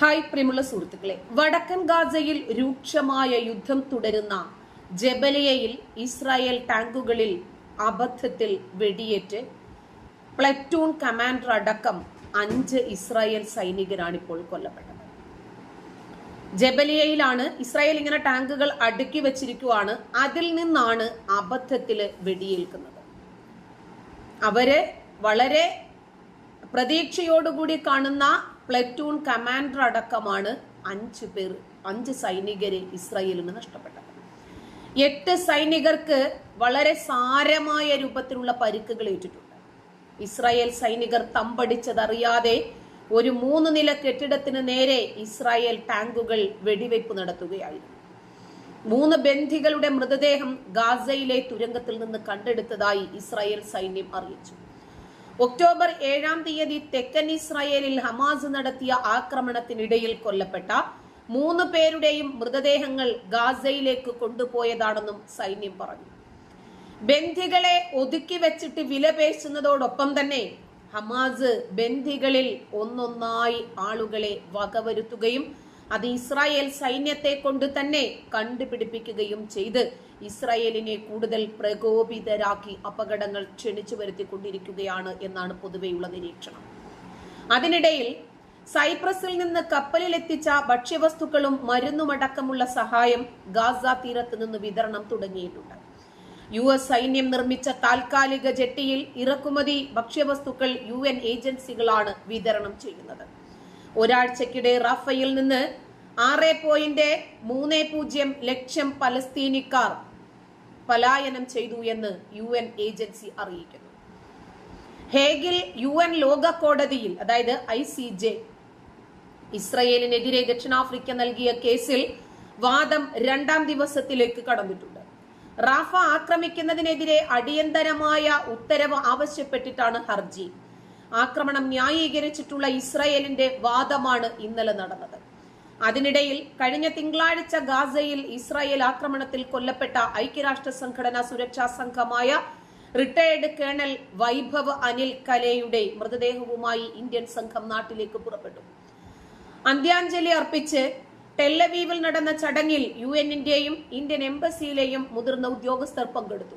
Hi പ്രിയമുള്ള സുഹൃത്തുക്കളെ. വടക്കൻ ഗാസയിൽ രൂക്ഷമായ യുദ്ധം തുടരുന്ന ജബലിയയിൽ ഇസ്രായേൽ ടാങ്കുകളിൽ അബദ്ധത്തിൽ വെടിയേറ്റ് പ്ലറ്റൂൺ കമാൻഡർ അടക്കം അഞ്ച് ഇസ്രായേൽ സൈനികരാണ് ഇപ്പോൾ കൊല്ലപ്പെട്ടത്. ജബലിയയിലാണ് ഇസ്രായേൽ ഇങ്ങനെ ടാങ്കുകൾ അടുക്കി വെച്ചിരിക്കുവാണ്. അതിൽ നിന്നാണ് അബദ്ധത്തിൽ വെടിയേൽക്കുന്നത്. അവർ വളരെ പ്രതീക്ഷയോടുകൂടി കാണുന്ന പ്ലറ്റൂൺ കമാൻഡർ അടക്കമാണ് അഞ്ച് പേർ അഞ്ച് സൈനികരെ ഇസ്രായേലിന് നഷ്ടപ്പെട്ടത്. എട്ട് സൈനികർക്ക് വളരെ സാരമായ രൂപത്തിലുള്ള പരിക്കുകൾ ഏറ്റിട്ടുണ്ട്. ഇസ്രായേൽ സൈനികർ തമ്പടിച്ചതറിയാതെ ഒരു മൂന്ന് നില കെട്ടിടത്തിന് നേരെ ഇസ്രായേൽ ടാങ്കുകൾ വെടിവെപ്പ് നടത്തുകയായിരുന്നു. മൂന്ന് ബന്ധികളുടെ മൃതദേഹം ഗാസയിലെ തുരങ്കത്തിൽ നിന്ന് കണ്ടെടുത്തതായി ഇസ്രായേൽ സൈന്യം അറിയിച്ചു. ഒക്ടോബർ ഏഴാം തീയതി തെക്കൻ ഇസ്രായേലിൽ ഹമാസ് നടത്തിയ ആക്രമണത്തിനിടയിൽ കൊല്ലപ്പെട്ട മൂന്ന് പേരുടെയും മൃതദേഹങ്ങൾ ഗാസയിലേക്ക് കൊണ്ടുപോയതാണെന്നും സൈന്യം പറഞ്ഞു. ബന്ധികളെ ഒതുക്കി വെച്ചിട്ട് വിലപേശുന്നതോടൊപ്പം തന്നെ ഹമാസ് ബന്ധികളിൽ ഒന്നൊന്നായി ആളുകളെ വകവരുത്തുകയും അത് ഇസ്രായേൽ സൈന്യത്തെ കൊണ്ട് തന്നെ കണ്ടുപിടിപ്പിക്കുകയും ചെയ്ത് ഇസ്രായേലിനെ കൂടുതൽ പ്രകോപിതരാക്കി അപകടങ്ങൾ ക്ഷണിച്ചു വരുത്തിക്കൊണ്ടിരിക്കുകയാണ് എന്നാണ് പൊതുവെയുള്ള നിരീക്ഷണം. അതിനിടയിൽ സൈപ്രസിൽ നിന്ന് കപ്പലിൽ എത്തിച്ച ഭക്ഷ്യവസ്തുക്കളും മരുന്നുമടക്കമുള്ള സഹായം ഗാസ തീരത്ത് നിന്ന് വിതരണം തുടങ്ങിയിട്ടുണ്ട്. യു എസ് സൈന്യം നിർമ്മിച്ച താൽക്കാലിക ജെട്ടിയിൽ ഇറക്കുമതി ഭക്ഷ്യവസ്തുക്കൾ യു എൻ ഏജൻസികളാണ് വിതരണം ചെയ്യുന്നത്. ഒരാഴ്ചക്കിടെ റഫയിൽ നിന്ന് ആറ് പോയിന്റ് മൂന്ന് പൂജ്യം ലക്ഷം പലസ്തീനിക്കാർ പലായനം ചെയ്തു എന്ന് യു എൻ ഏജൻസി അറിയിക്കുന്നു. ഹേഗിൽ യു എൻ ലോക കോടതിയിൽ അതായത് ഐ സി ജെ ഇസ്രയേലിനെതിരെ ദക്ഷിണാഫ്രിക്ക നൽകിയ കേസിൽ വാദം രണ്ടാം ദിവസത്തിലേക്ക് കടന്നിട്ടുണ്ട്. റാഫ ആക്രമിക്കുന്നതിനെതിരെ അടിയന്തരമായ ഉത്തരവ് ആവശ്യപ്പെട്ടിട്ടാണ് ഹർജി. ആക്രമണം ന്യായീകരിച്ചിട്ടുള്ള ഇസ്രയേലിന്റെ വാദമാണ് ഇന്നലെ നടന്നത്. അതിനിടയിൽ കഴിഞ്ഞ തിങ്കളാഴ്ച ഗാസയിൽ ഇസ്രായേൽ ആക്രമണത്തിൽ കൊല്ലപ്പെട്ട ഐക്യരാഷ്ട്ര സംഘടനാ സുരക്ഷാ സംഘമായ റിട്ടയർഡ് കേണൽ വൈഭവ് അനിൽ കലയുടെ മൃതദേഹവുമായി ഇന്ത്യൻ സംഘം നാട്ടിലേക്ക് പുറപ്പെട്ടു. അന്ത്യാഞ്ജലി അർപ്പിച്ച് ടെല്ലവീവിൽ നടന്ന ചടങ്ങിൽ യു എന്നിന്റെയും ഇന്ത്യൻ എംബസിയിലെയും മുതിർന്ന ഉദ്യോഗസ്ഥർ പങ്കെടുത്തു.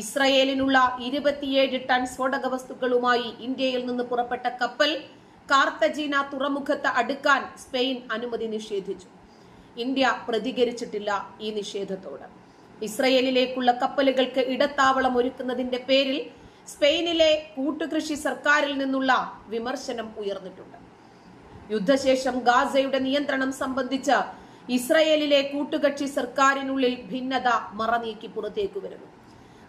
ഇസ്രയേലിനുള്ള ഇരുപത്തിയേഴ് ടൺ സ്ഫോടക വസ്തുക്കളുമായി ഇന്ത്യയിൽ നിന്ന് പുറപ്പെട്ട കപ്പൽ കാർത്തജീന തുറമുഖത്ത് അടുക്കാൻ സ്പെയിൻ അനുമതി നിഷേധിച്ചു. ഇന്ത്യ പ്രതികരിച്ചിട്ടില്ല ഈ നിഷേധത്തോട്. ഇസ്രയേലിലേക്കുള്ള കപ്പലുകൾക്ക് ഇടത്താവളം ഒരുക്കുന്നതിന്റെ പേരിൽ സ്പെയിനിലെ കൂട്ടുകൃഷി സർക്കാരിൽ നിന്നുള്ള വിമർശനം ഉയർന്നിട്ടുണ്ട്. യുദ്ധശേഷം ഗാസയുടെ നിയന്ത്രണം സംബന്ധിച്ച് ഇസ്രയേലിലെ കൂട്ടുകക്ഷി സർക്കാരിനുള്ളിൽ ഭിന്നത മറനീക്കി പുറത്തേക്ക് വരുന്നു.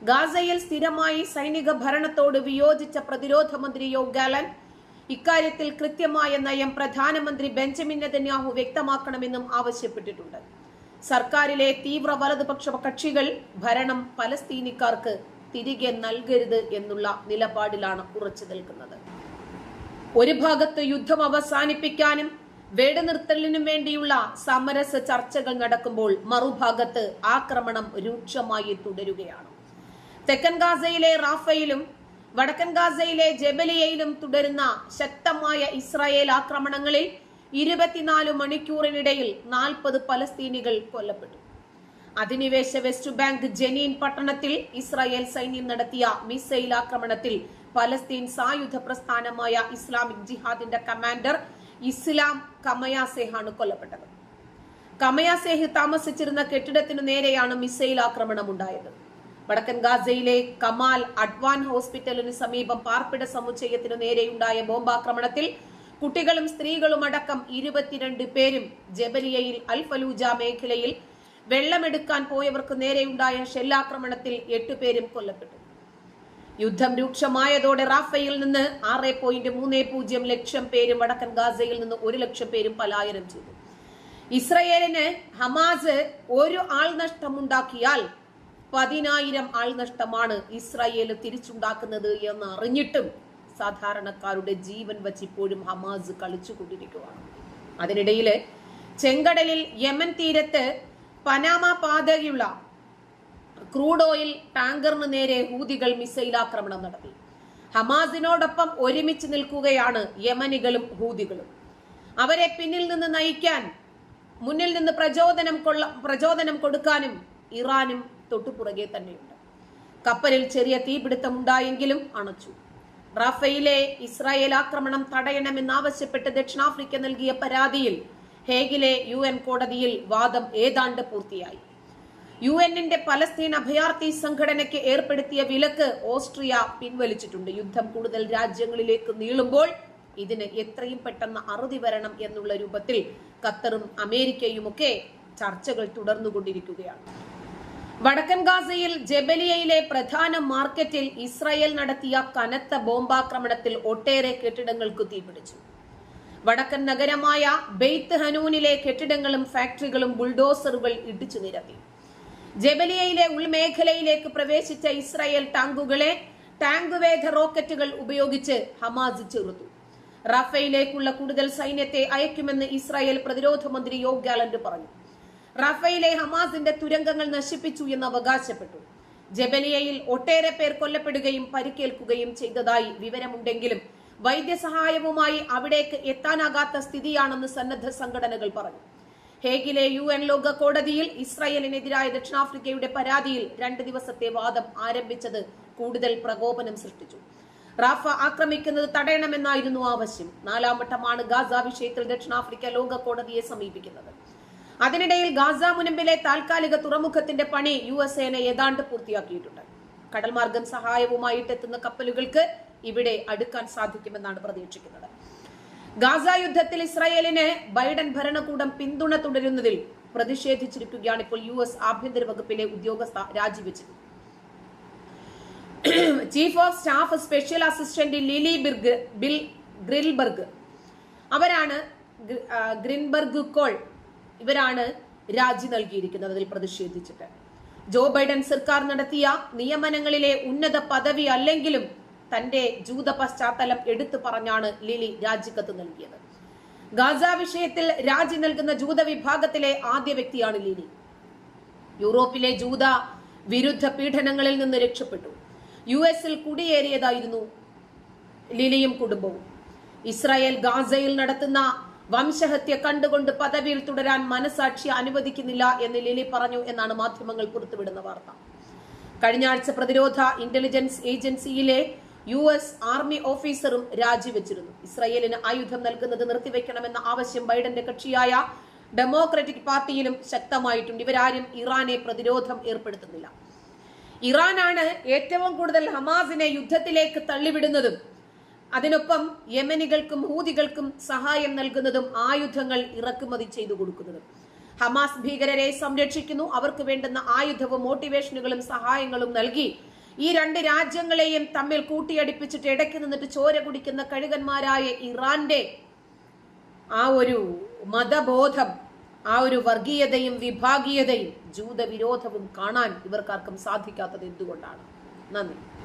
ഗാസയിൽ സ്ഥിരമായി സൈനിക ഭരണത്തോട് വിയോജിച്ച പ്രതിരോധ മന്ത്രി യോ ഗാലൻ ഇക്കാര്യത്തിൽ കൃത്യമായ നയം പ്രധാനമന്ത്രി ബെഞ്ചമിൻ നെതന്യാഹു വ്യക്തമാക്കണമെന്നും ആവശ്യപ്പെട്ടിട്ടുണ്ട്. സർക്കാരിലെ തീവ്ര വലതുപക്ഷ കക്ഷികൾ ഭരണം പലസ്തീനിക്കാർക്ക് തിരികെ നൽകരുത് എന്നുള്ള നിലപാടിലാണ് ഉറച്ചു നിൽക്കുന്നത്. ഒരു ഭാഗത്ത് യുദ്ധം അവസാനിപ്പിക്കാനും വെടിനിർത്തലിനും വേണ്ടിയുള്ള സമരസ ചർച്ചകൾ നടക്കുമ്പോൾ മറുഭാഗത്ത് ആക്രമണം രൂക്ഷമായി തുടരുകയാണ്. തെക്കൻ ഗാസയിലെ റാഫയിലും വടക്കൻ ഗാസയിലെ ജബലിയയിലും തുടരുന്ന ശക്തമായ ഇസ്രായേൽ ആക്രമണങ്ങളിൽ ഇരുപത്തിനാല് മണിക്കൂറിനിടയിൽ നാൽപ്പത് പലസ്തീനികൾ കൊല്ലപ്പെട്ടു. അധിനിവേശ വെസ്റ്റ് ബാങ്ക് ജനീൻ പട്ടണത്തിൽ ഇസ്രായേൽ സൈന്യം നടത്തിയ മിസൈൽ ആക്രമണത്തിൽ പലസ്തീൻ സായുധ പ്രസ്ഥാനമായ ഇസ്ലാമിക് ജിഹാദിന്റെ കമാൻഡർ ഇസ്ലാം കമയാസേഹാണ് കൊല്ലപ്പെട്ടത്. കമയാസേഹ് താമസിച്ചിരുന്ന കെട്ടിടത്തിനു നേരെയാണ് മിസൈൽ ആക്രമണം ഉണ്ടായത് വടക്കൻ ഗാസയിലെ കമാൽ അഡ്വാൻ ഹോസ്പിറ്റലിന് സമീപം പാർപ്പിട സമുച്ചയത്തിനു നേരെയുണ്ടായ ബോംബാക്രമണത്തിൽ കുട്ടികളും സ്ത്രീകളും അടക്കം ഇരുപത്തിരണ്ട് പേരും ജബലിയയിൽ അൽഫലൂജ മേഖലയിൽ വെള്ളമെടുക്കാൻ പോയവർക്ക് നേരെയുണ്ടായ ഷെല്ലാക്രമണത്തിൽ എട്ടുപേരും കൊല്ലപ്പെട്ടു. യുദ്ധം രൂക്ഷമായതോടെ റാഫയിൽ നിന്ന് ആറ് പോയിന്റ് മൂന്ന് പൂജ്യം ലക്ഷം പേരും വടക്കൻ ഗാസയിൽ നിന്ന് ഒരു ലക്ഷം പേരും പലായനം ചെയ്തു. ഇസ്രയേലിന് ഹമാസ് ഒരു ആൾ നഷ്ടമുണ്ടാക്കിയാൽ പതിനായിരം ആൾ നഷ്ടമാണ് ഇസ്രായേൽ തിരിച്ചുണ്ടാക്കുന്നത് എന്ന് അറിഞ്ഞിട്ടും സാധാരണക്കാരുടെ ജീവൻ വച്ച് ഇപ്പോഴും ഹമാസ് കളിച്ചുകൊണ്ടിരിക്കുകയാണ്. അതിനിടയിൽ ചെങ്കടലിൽ യമൻ തീരത്ത് പനാമ പാതയുള്ള ക്രൂഡ് ഓയിൽ ടാങ്കറിന് നേരെ ഹൂതികൾ മിസൈൽ ആക്രമണം നടത്തി. ഹമാസിനോടൊപ്പം ഒരുമിച്ച് നിൽക്കുകയാണ് യമനികളും ഹൂതികളും. അവരെ പിന്നിൽ നിന്ന് നയിക്കാൻ മുന്നിൽ നിന്ന് പ്രചോദനം കൊള്ള പ്രചോദനം കൊടുക്കാനും ഇറാനും തൊട്ടുപുറകെ തന്നെയുണ്ട്. കപ്പലിൽ ചെറിയ തീപിടുത്തമുണ്ടായെങ്കിലും അണച്ചു. റാഫയിലെ ഇസ്രായേൽ ആക്രമണം തടയണമെന്നാവശ്യപ്പെട്ട് ദക്ഷിണാഫ്രിക്ക നൽകിയ പരാതിയിൽ ഹേഗിലെ യു എൻ കോടതിയിൽ വാദം ഏതാണ്ട് പൂർത്തിയായി. യു എന്നിന്റെ പലസ്തീൻ അഭയാർത്ഥി സംഘടനയ്ക്ക് ഏർപ്പെടുത്തിയ വിലക്ക് ഓസ്ട്രിയ പിൻവലിച്ചിട്ടുണ്ട്. യുദ്ധം കൂടുതൽ രാജ്യങ്ങളിലേക്ക് നീളുമ്പോൾ ഇതിന് എത്രയും പെട്ടെന്ന് അറുതി വരണം എന്നുള്ള രൂപത്തിൽ ഖത്തറും അമേരിക്കയുമൊക്കെ ചർച്ചകൾ തുടർന്നുകൊണ്ടിരിക്കുകയാണ്. വടക്കൻ ഗാസയിൽ ജബലിയയിലെ പ്രധാന മാർക്കറ്റിൽ ഇസ്രായേൽ നടത്തിയ കനത്ത ബോംബാക്രമണത്തിൽ ഒട്ടേറെ കെട്ടിടങ്ങൾക്ക് തീപിടിച്ചു. വടക്കൻ നഗരമായ ബെയ്ത്ത് ഹനൂനിലെ കെട്ടിടങ്ങളും ഫാക്ടറികളും ബുൾഡോസറുകൾ ഇടിച്ചു നിരത്തി. ജബലിയയിലെ ഉൾമേഖലയിലേക്ക് പ്രവേശിച്ച ഇസ്രായേൽ ടാങ്കുകളെ ടാങ്ക് വേധ റോക്കറ്റുകൾ ഉപയോഗിച്ച് ഹമാസ് ചെറുത്തു. റഫയിലേക്കുള്ള കൂടുതൽ സൈന്യത്തെ അയക്കുമെന്ന് ഇസ്രായേൽ പ്രതിരോധ മന്ത്രി യോഗ് ഗാലന്റ് പറഞ്ഞു. റഫയിലെ ഹമാസിന്റെ തുരങ്കങ്ങൾ നശിപ്പിച്ചു എന്ന് അവകാശപ്പെട്ടു. ജബലിയയിൽ ഒട്ടേറെ പേർ കൊല്ലപ്പെടുകയും പരിക്കേൽക്കുകയും ചെയ്തതായി വിവരമുണ്ടെങ്കിലും വൈദ്യസഹായവുമായി അവിടേക്ക് എത്താനാകാത്ത സ്ഥിതിയാണെന്ന് സന്നദ്ധ സംഘടനകൾ പറഞ്ഞു. ഹേഗിലെ യു എൻ ലോക കോടതിയിൽ ഇസ്രായേലിനെതിരായ ദക്ഷിണാഫ്രിക്കയുടെ പരാതിയിൽ രണ്ട് ദിവസത്തെ വാദം ആരംഭിച്ചത് കൂടുതൽ പ്രകോപനം സൃഷ്ടിച്ചു. റാഫ ആക്രമിക്കുന്നത് തടയണമെന്നായിരുന്നു ആവശ്യം. നാലാം വട്ടമാണ് ഗാസ വിഷയത്തിൽ ദക്ഷിണാഫ്രിക്ക ലോക കോടതിയെ സമീപിക്കുന്നത്. അതിനിടയിൽ ഗാസ മുനമ്പിലെ താൽക്കാലിക തുറമുഖത്തിന്റെ പണി യു എസ് സേന ഏതാണ്ട് പൂർത്തിയാക്കിയിട്ടുണ്ട്. കടൽമാർഗം സഹായവുമായിട്ട് എത്തുന്ന കപ്പലുകൾക്ക് ഇവിടെ അടുക്കാൻ സാധിക്കുമെന്നാണ് പ്രതീക്ഷിക്കുന്നത്. ഗാസ യുദ്ധത്തിൽ ഇസ്രായേലിന് ബൈഡൻ ഭരണകൂടം പിന്തുണ തുടരുന്നതിൽ പ്രതിഷേധിച്ചിരിക്കുകയാണ് ഇപ്പോൾ യു എസ് ആഭ്യന്തര വകുപ്പിലെ ഉദ്യോഗസ്ഥ രാജിവെച്ചത് chief of staff special assistant Lily ബിർഗ് ബിൽ ഗ്രിൽബർഗ്. അവരാണ് ഗ്രിൻബർഗ് കോൾ ഇവരാണ് രാജി നൽകിയിരിക്കുന്നത് അതിൽ പ്രതിഷേധിച്ചിട്ട്. ജോ ബൈഡൻ സർക്കാർ നടത്തിയ നിയമനങ്ങളിലെ ഉന്നത പദവി അല്ലെങ്കിലും തന്റെ ജൂത പശ്ചാത്തലം എടുത്തു പറഞ്ഞാണ് ലിലി രാജിക്കത്ത് നൽകിയത്. ഗാസ വിഷയത്തിൽ രാജി നൽകുന്ന ജൂത വിഭാഗത്തിലെ ആദ്യ വ്യക്തിയാണ് ലിലി. യൂറോപ്പിലെ ജൂത വിരുദ്ധ പീഡനങ്ങളിൽ നിന്ന് രക്ഷപ്പെട്ടു. യു എസിൽ കുടിയേറിയതായിരുന്നു ലിലിയും കുടുംബവും. ഇസ്രായേൽ ഗാസയിൽ നടത്തുന്ന വംശഹത്യ കണ്ടുകൊണ്ട് പദവിയിൽ തുടരാൻ മനസാക്ഷി അനുവദിക്കുന്നില്ല എന്ന് ലിലി പറഞ്ഞു എന്നാണ് മാധ്യമങ്ങൾ പുറത്തുവിടുന്ന വാർത്ത. കഴിഞ്ഞ ആഴ്ച പ്രതിരോധ ഇന്റലിജൻസ് ഏജൻസിയിലെ യു എസ് ആർമി ഓഫീസറും രാജിവെച്ചിരുന്നു. ഇസ്രയേലിന് ആയുധം നൽകുന്നത് നിർത്തിവെക്കണമെന്ന ആവശ്യം ബൈഡന്റെ കക്ഷിയായ ഡെമോക്രാറ്റിക് പാർട്ടിയിലും ശക്തമായിട്ടുണ്ട്. ഇവരാരും ഇറാനെ പ്രതിരോധം ഏർപ്പെടുത്തുന്നില്ല. ഇറാനാണ് ഏറ്റവും കൂടുതൽ ഹമാസിനെ യുദ്ധത്തിലേക്ക് തള്ളിവിടുന്നതും അതിനൊപ്പം യമനികൾക്കും ഹൂതികൾക്കും സഹായം നൽകുന്നതും ആയുധങ്ങൾ ഇറക്കുമതി ചെയ്തു കൊടുക്കുന്നതും. ഹമാസ് ഭീകരരെ സംരക്ഷിക്കുന്നു. അവർക്ക് വേണ്ടുന്ന ആയുധവും മോട്ടിവേഷനുകളും സഹായങ്ങളും നൽകി ഈ രണ്ട് രാജ്യങ്ങളെയും തമ്മിൽ കൂട്ടിയടിപ്പിച്ചിട്ട് ഇടയ്ക്ക് നിന്നിട്ട് ചോര കുടിക്കുന്ന കഴുകന്മാരായ ഇറാന്റെ ആ ഒരു മതബോധം ആ ഒരു വർഗീയതയും വിഭാഗീയതയും ജൂതവിരോധവും കാണാൻ ഇവർക്കാർക്കും സാധിക്കാത്തത് എന്തുകൊണ്ടാണ്? നന്ദി.